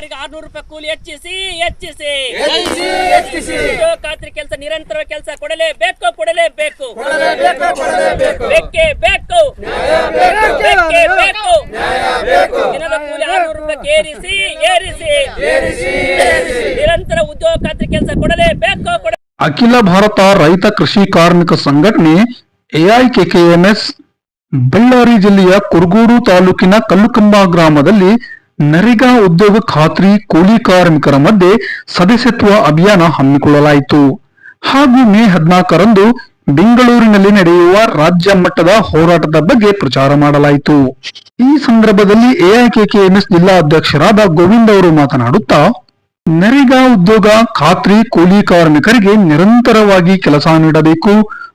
ಬಾರಿಗೆ ಆರ್ನೂರು ರೂಪಾಯಿ ಕೂಲಿ ಹೆಚ್ಚಿಸಿ ಹೆಚ್ಚಿಸಿ. ಉದ್ಯೋಗ ಖಾತ್ರಿ ಕೆಲಸ ನಿರಂತರ ಕೆಲಸ ಕೊಡಲೇಬೇಕು ಕೊಡಲೇಬೇಕು ಕೊಡಲೇಬೇಕು, ಕೊಡಲೇಬೇಕು. ಬೇಕೇ ಬೇಕು ಬೇಕು. ಬೇಕೇ. ದಿನದ ಕೂಲಿ ಆರ್ನೂರು ರೂಪಾಯಿ ಏರಿಸಿ ಏರಿಸಿ. ನಿರಂತರ ಉದ್ಯೋಗ ಖಾತ್ರಿ ಕೆಲಸ ಕೊಡಲೇಬೇಕು ಕೊಡ ಅಖಿಲ ಭಾರತ ರೈತ ಕೃಷಿ ಕಾರ್ಮಿಕ ಸಂಘಟನೆ ಎಐಕೆಕೆಎಂಎಸ್ ಬಳ್ಳಾರಿ ಜಿಲ್ಲೆಯ ಕುರುಗೂರು ತಾಲೂಕಿನ ಕಲ್ಲುಕಂಬ ಗ್ರಾಮದಲ್ಲಿ ನರೇಗಾ ಉದ್ಯೋಗ ಖಾತ್ರಿ ಕೂಲಿ ಕಾರ್ಮಿಕರ ಮಧ್ಯೆ ಸದಸ್ಯತ್ವ ಅಭಿಯಾನ ಹಮ್ಮಿಕೊಳ್ಳಲಾಯಿತು. ಹಾಗೂ ಮೇ ಹದಿನಾಲ್ಕರಂದು ಬೆಂಗಳೂರಿನಲ್ಲಿ ನಡೆಯುವ ರಾಜ್ಯ ಮಟ್ಟದ ಹೋರಾಟದ ಬಗ್ಗೆ ಪ್ರಚಾರ ಮಾಡಲಾಯಿತು. ಈ ಸಂದರ್ಭದಲ್ಲಿ ಎಐಕೆಕೆಎಂಎಸ್ ಜಿಲ್ಲಾ ಅಧ್ಯಕ್ಷರಾದ ಗೋವಿಂದ್ ಅವರು ಮಾತನಾಡುತ್ತಾ, ನರೇಗಾ ಉದ್ಯೋಗ ಖಾತ್ರಿ ಕೂಲಿ ಕಾರ್ಮಿಕರಿಗೆ ನಿರಂತರವಾಗಿ ಕೆಲಸ ನೀಡಬೇಕು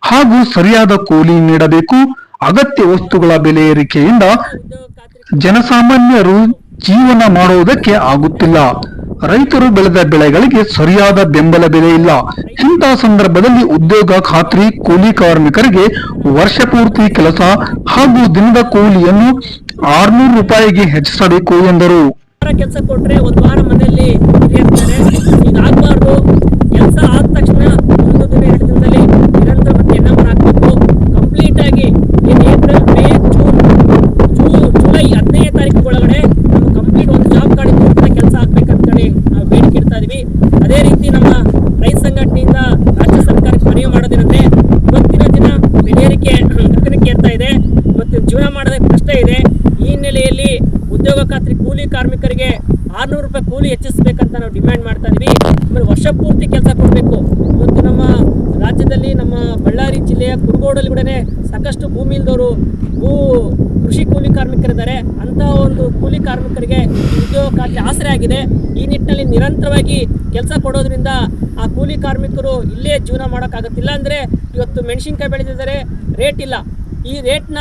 ಹಾಗೂ ಸರಿಯಾದ ಕೂಲಿ ನೀಡಬೇಕು. ಅಗತ್ಯ ವಸ್ತುಗಳ ಬೆಲೆ ಏರಿಕೆಯಿಂದ ಜನಸಾಮಾನ್ಯರು ಜೀವನ ಮಾಡುವುದಕ್ಕೆ ಆಗುತ್ತಿಲ್ಲ. ರೈತರು ಬೆಳೆದ ಬೆಳೆಗಳಿಗೆ ಸರಿಯಾದ ಬೆಂಬಲ ಬೆಲೆ ಇಲ್ಲ. ಇಂತಹ ಸಂದರ್ಭದಲ್ಲಿ ಉದ್ಯೋಗ ಖಾತ್ರಿ, ಕೂಲಿ ಕಾರ್ಮಿಕರಿಗೆ ವರ್ಷ ಪೂರ್ತಿ ಕೆಲಸ ಹಾಗೂ ದಿನದ ಕೂಲಿಯನ್ನು ಆರ್ನೂರು ರೂಪಾಯಿಗೆ ಹೆಚ್ಚಿಸಬೇಕು ಎಂದರು. ಕೆಲಸ ಕೊಟ್ರೆ ಒಂದು ವಾರ ಮನೆಯಲ್ಲಿ ಆಗ್ಬಾರ್ದು ಏರಿಕೆ ಗಗನಕ್ಕೆ ಏರ್ತಾ ಇದೆ? ಮತ್ತು ಜೀವನ ಮಾಡೋದಕ್ಕೆ ಕಷ್ಟ ಇದೆ. ಈ ಹಿನ್ನೆಲೆಯಲ್ಲಿ ಉದ್ಯೋಗ ಖಾತ್ರಿ ಕೂಲಿ ಕಾರ್ಮಿಕರಿಗೆ ಆರ್ನೂರು ರೂಪಾಯಿ ಕೂಲಿ ಹೆಚ್ಚಿಸಬೇಕಂತ ನಾವು ಡಿಮ್ಯಾಂಡ್ ಮಾಡ್ತಾ ಇದೀವಿ. ಆಮೇಲೆ ವರ್ಷ ಪೂರ್ತಿ ಕೆಲಸ ಕೊಡಬೇಕು. ಮತ್ತು ನಮ್ಮ ರಾಜ್ಯದಲ್ಲಿ ನಮ್ಮ ಬಳ್ಳಾರಿ ಜಿಲ್ಲೆಯ ಕುರುಗೋಡಲ್ಲಿ ಕೂಡ ಸಾಕಷ್ಟು ಭೂಮಿ ಇಲ್ದವರು ಭೂ ಕೃಷಿ ಕೂಲಿ ಕಾರ್ಮಿಕರಿದ್ದಾರೆ. ಅಂತ ಒಂದು ಕೂಲಿ ಕಾರ್ಮಿಕರಿಗೆ ಉದ್ಯೋಗ ಖಾತ್ರಿ ಆಸರೆ ಆಗಿದೆ. ಈ ನಿಟ್ಟಿನಲ್ಲಿ ನಿರಂತರವಾಗಿ ಕೆಲಸ ಕೊಡೋದ್ರಿಂದ ಆ ಕೂಲಿ ಕಾರ್ಮಿಕರು ಇಲ್ಲೇ ಜೀವನ ಮಾಡೋಕ್ಕಾಗುತ್ತಿಲ್ಲ ಅಂದರೆ ಇವತ್ತು ಮೆಣಸಿನ್ಕಾಯಿ ಬೆಳೆದಿದ್ದಾರೆ ರೇಟ್ ಇಲ್ಲ. ಈ ರೇಟ್ನ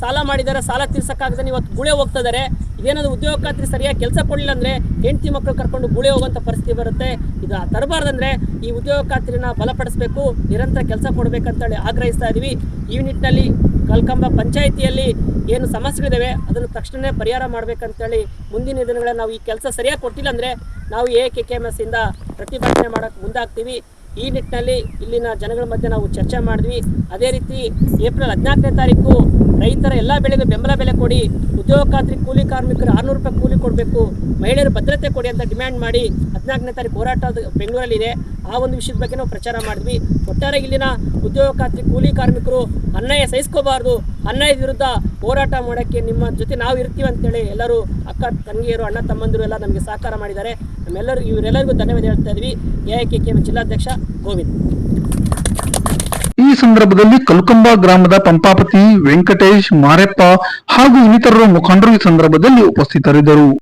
ಸಾಲ ಮಾಡಿದ್ದಾರೆ ಸಾಲ ತೀರ್ಸೋಕ್ಕಾಗದೇ ಇವತ್ತು ಗುಳೆ ಹೋಗ್ತಾ ಇದ್ದಾರೆ ಇದೇನಾದ್ರು ಉದ್ಯೋಗ ಖಾತ್ರಿ ಸರಿಯಾಗಿ ಕೆಲಸ ಕೊಡಲಿಲ್ಲ ಅಂದರೆ ಹೆಂಡತಿ ಮಕ್ಕಳು ಕರ್ಕೊಂಡು ಗುಳೆ ಹೋಗುವಂಥ ಪರಿಸ್ಥಿತಿ ಬರುತ್ತೆ. ಇದು ತರಬಾರ್ದಂದ್ರೆ ಈ ಉದ್ಯೋಗ ಖಾತ್ರಿನ ಬಲಪಡಿಸಬೇಕು, ನಿರಂತರ ಕೆಲಸ ಕೊಡಬೇಕಂತೇಳಿ ಆಗ್ರಹಿಸ್ತಾ ಇದ್ದೀವಿ ಈ ನಿಟ್ಟಿನಲ್ಲಿ ಕಲ್ಕಂಬ ಪಂಚಾಯಿತಿಯಲ್ಲಿ ಏನು ಸಮಸ್ಯೆಗಳಿದ್ದಾವೆ ಅದನ್ನು ತಕ್ಷಣವೇ ಪರಿಹಾರ ಮಾಡಬೇಕಂತೇಳಿ ಮುಂದಿನ ದಿನಗಳಲ್ಲಿ ನಾವು ಈ ಕೆಲಸ ಸರಿಯಾಗಿ ಕೊಟ್ಟಿಲ್ಲ ಅಂದರೆ ನಾವು A K K M S ಇಂದ ಪ್ರತಿಭಟನೆ ಮಾಡೋಕ್ಕೆ ಮುಂದಾಗ್ತೀವಿ. ಈ ನಿಟ್ಟಿನಲ್ಲಿ ಇಲ್ಲಿನ ಜನಗಳ ಮಧ್ಯೆ ನಾವು ಚರ್ಚೆ ಮಾಡಿದ್ವಿ. ಅದೇ ರೀತಿ ಏಪ್ರಿಲ್ ಹದಿನಾಲ್ಕನೇ ತಾರೀಕು ರೈತರ ಎಲ್ಲ ಬೆಳೆಗೂ ಬೆಂಬಲ ಬೆಲೆ ಕೊಡಿ ಉದ್ಯೋಗ ಖಾತ್ರಿ ಕೂಲಿ ಕಾರ್ಮಿಕರು ಆರುನೂರು ರೂಪಾಯಿ ಕೂಲಿ ಕೊಡಬೇಕು, ಮಹಿಳೆಯರು ಭದ್ರತೆ ಕೊಡಿ ಅಂತ ಡಿಮ್ಯಾಂಡ್ ಮಾಡಿ ಹದಿನಾಲ್ಕನೇ ತಾರೀಕು ಹೋರಾಟ ಬೆಂಗಳೂರಲ್ಲಿ ಇದೆ. ಆ ಒಂದು ವಿಷಯದ ಬಗ್ಗೆ ನಾವು ಪ್ರಚಾರ ಮಾಡಿದ್ವಿ. ಒಟ್ಟಾರೆ ಇಲ್ಲಿನ ಉದ್ಯೋಗ ಖಾತ್ರಿ ಕೂಲಿ ಕಾರ್ಮಿಕರು ಅನ್ಯಾಯ ಸಹಿಸ್ಕೋಬಾರ್ದು. ಅನ್ಯಾಯದ ವಿರುದ್ಧ ಹೋರಾಟ ಮಾಡೋಕ್ಕೆ ನಿಮ್ಮ ಜೊತೆ ನಾವು ಇರ್ತೀವಿ ಅಂತೇಳಿ ಎಲ್ಲರೂ ಅಕ್ಕ, ತಂಗಿಯರು, ಅಣ್ಣ, ತಮ್ಮಂದಿರು ಎಲ್ಲ ನಮಗೆ ಸಹಕಾರ ಮಾಡಿದ್ದಾರೆ. ನಮ್ಮೆಲ್ಲರೂ ಇವರೆಲ್ಲರಿಗೂ ಧನ್ಯವಾದ ಹೇಳ್ತಾ ಇದ್ವಿ. ಎ ಕೆ ಕೆ ಜಿಲ್ಲಾಧ್ಯಕ್ಷ ಗೋವಿಂದ್. ಈ ಸಂದರ್ಭದಲ್ಲಿ ಕಲ್ಕಂಬ ಗ್ರಾಮದ ಪಂಪಾಪತಿ ವೆಂಕಟೇಶ್ ಮಾರೆಪ್ಪ ಹಾಗೂ ಇನ್ನಿತರರು ಮುಖಂಡರು ಈ ಸಂದರ್ಭದಲ್ಲಿ ಉಪಸ್ಥಿತರಿದ್ದರು.